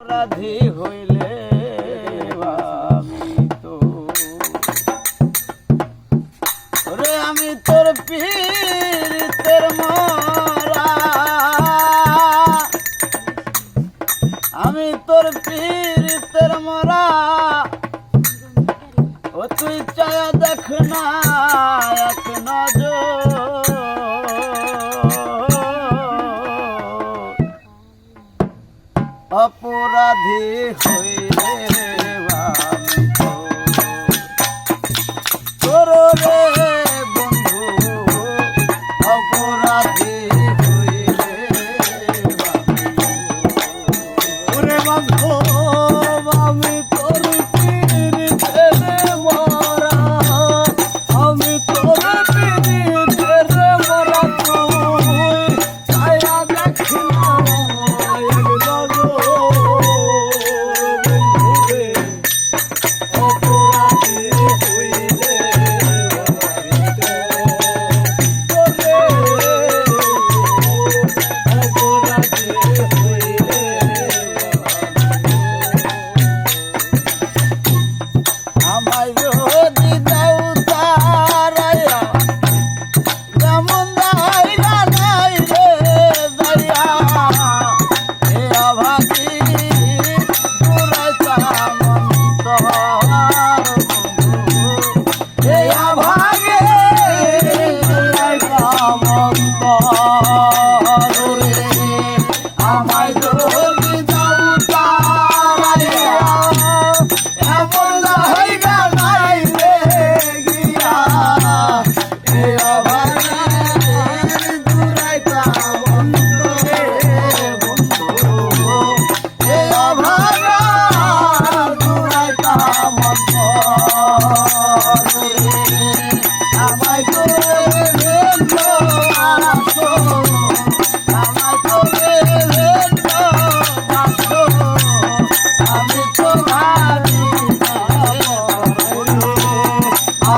অপরাধী হইলে আমি তোর পীর, তোর মরা। আমি তোর পীর, তোর মরা। ও তুই চায় দেখ না, এক নজর অপরাধী হইলে রে তোর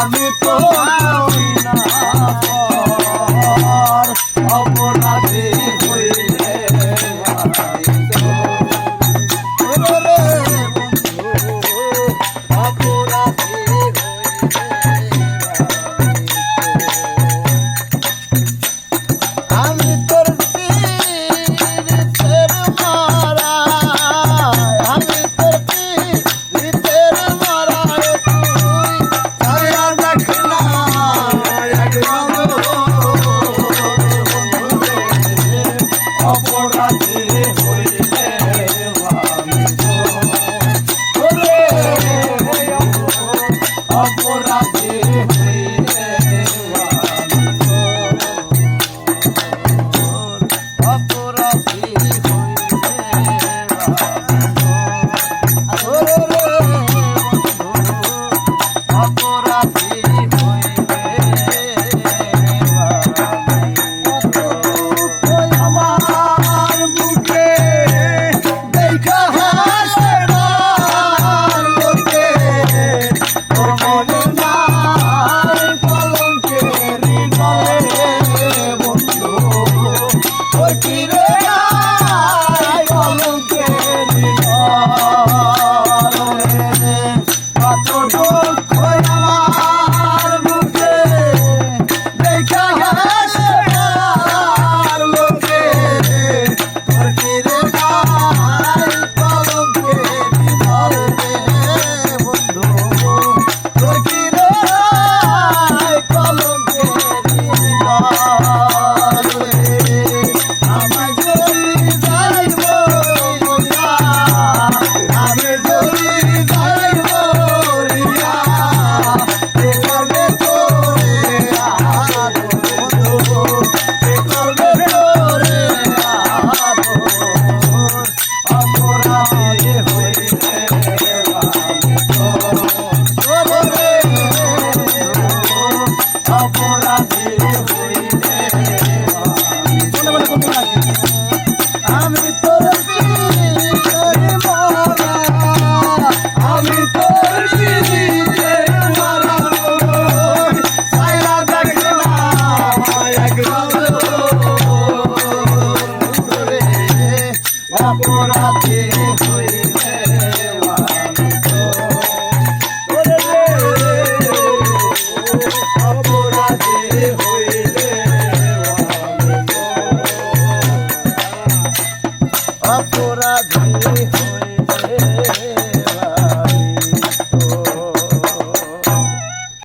আমি তো போட்டு